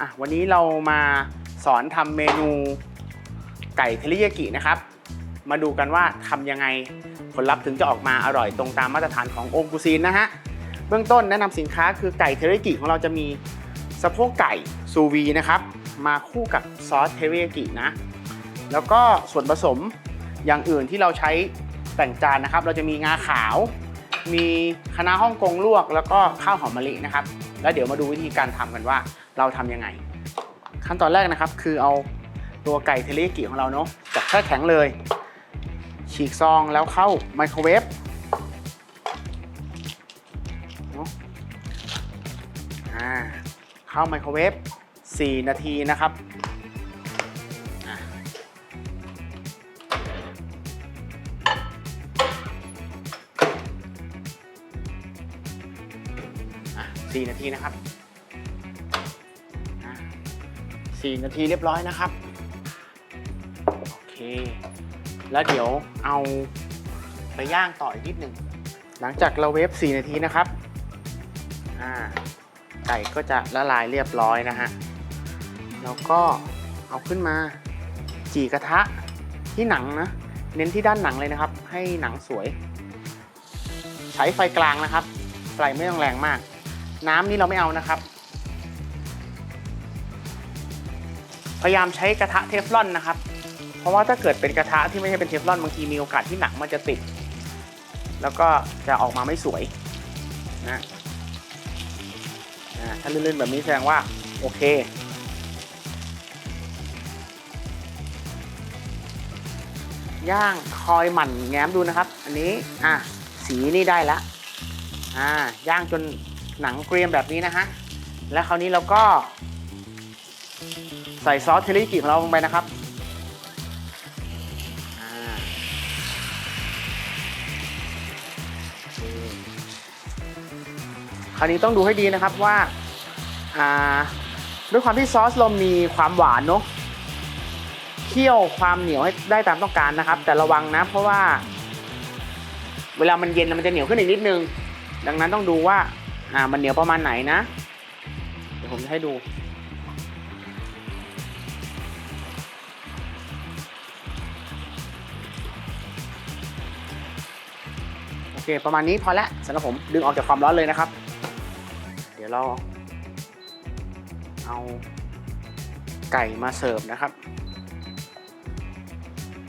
อะวันนี้เรามาสอนทำเมนูไก่เทริยากินะครับ มาดูกันว่าทำยังไงผลลัพธ์ถึงจะออกมาอร่อยตรงตามมาตรฐานขององค์กุซีนนะฮะเบื้องต้นแนะนำสินค้าคือไก่เทริยากิของเราจะมีสะโพกไก่ซูวีนะครับ มาคู่กับซอสเทริยากินะ แล้วก็ส่วนผสมอย่างอื่นที่เราใช้แต่งจานนะครับ เราจะมีงาขาว มีคะน้าฮ่องกงลวก แล้วก็ข้าวหอมมะลินะครับ แล้วเดี๋ยวมาดูวิธีการทำกันว่าเราทำยังไง ขั้นตอนแรกนะครับ คือเอาตัวไก่เทริกิของเราเนาะจากแช่แข็งเลย ฉีกซองแล้วเข้าไมโครเวฟเนอะอ่าเข้าไมโครเวฟ4 นาทีนะครับ อะ4นาทีนะครับอะ4นาทีเรียบร้อยนะครับ โอเค แล้วเดี๋ยวเอาไปย่างต่ออีกนิดหนึ่ง หลังจากเราเวฟ4 นาทีนะครับ อ่า ไก่ก็จะละลายเรียบร้อยนะฮะ แล้วก็เอาขึ้นมา จีกระทะที่หนังนะ เน้นที่ด้านหนังเลยนะครับ ให้หนังสวย ใช้ไฟกลางนะครับ ไฟไม่ต้องแรงมาก น้ำนี่เราไม่เอานะครับ พยายามใช้กระทะเทฟลอนนะครับ เพราะว่าถ้าเกิดเป็นกระทะที่ไม่ใช่เป็นเทฟลอนบางทีมีโอกาสที่หนังมันจะติด แล้วก็จะออกมาไม่สวยนะถ้าลื่นๆแบบนี้แสดงว่าโอเคย่างคอยหมั่นแง้มดูนะครับ อันนี้อะสีนี่ได้ละอ่าย่างจน หนังเกรียมแบบนี้นะฮะ แล้วคราวนี้เราก็ ใส่ซอสเทริยากิของเราลงไปนะครับคราวนี้ต้องดูให้ดีนะครับว่าด้วยความที่ซอสเรามีความหวานเนาะเคี่ยวความเหนียวให้ได้ตามต้องการนะครับ แต่ระวังนะเพราะว่า เวลามันเย็นมันจะเหนียวขึ้นอีกนิดนึง ดังนั้นต้องดูว่า อ่ามันเหนียวประมาณไหนนะ เดี๋ยวผมจะให้ดู โอเค ประมาณนี้พอแล้วสำหรับผมดึงออกจากความร้อนเลยนะครับ เดี๋ยวเรา เอาไก่มาเสิร์ฟนะครับ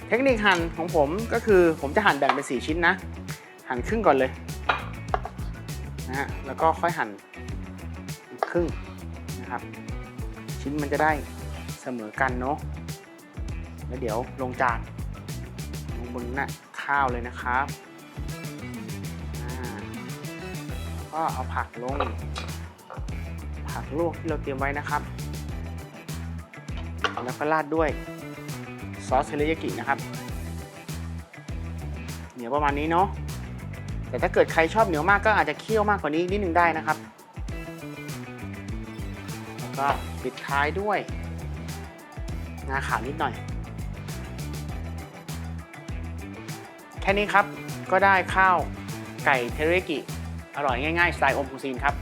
เทคนิคหั่นของผมก็คือผมจะหั่นแบ่งเป็น 4 ชิ้นนะ หั่นครึ่งก่อนเลย นะฮะแล้วก็ค่อยหั่นครึ่งนะครับ ชิ้นมันจะได้เสมอกันเนาะแล้วเดี๋ยวลงจานลงบนหน้าข้าวเลยนะครับก็เอาผักลง ผักลวกที่เราเตรียมไว้นะครับ แล้วก็ราดด้วยซอสเทริยากินะครับ เหนียวประมาณนี้เนาะ แต่ถ้าเกิดใครชอบเหนียวมากก็อาจจะเคี่ยวมากกว่านี้นิดนึงได้นะครับ แล้วก็ปิดท้ายด้วยงาขาวนิดหน่อย แค่นี้ครับก็ได้ข้าวไก่เทริยากิอร่อยง่ายๆสไตล์อมคุซีนครับ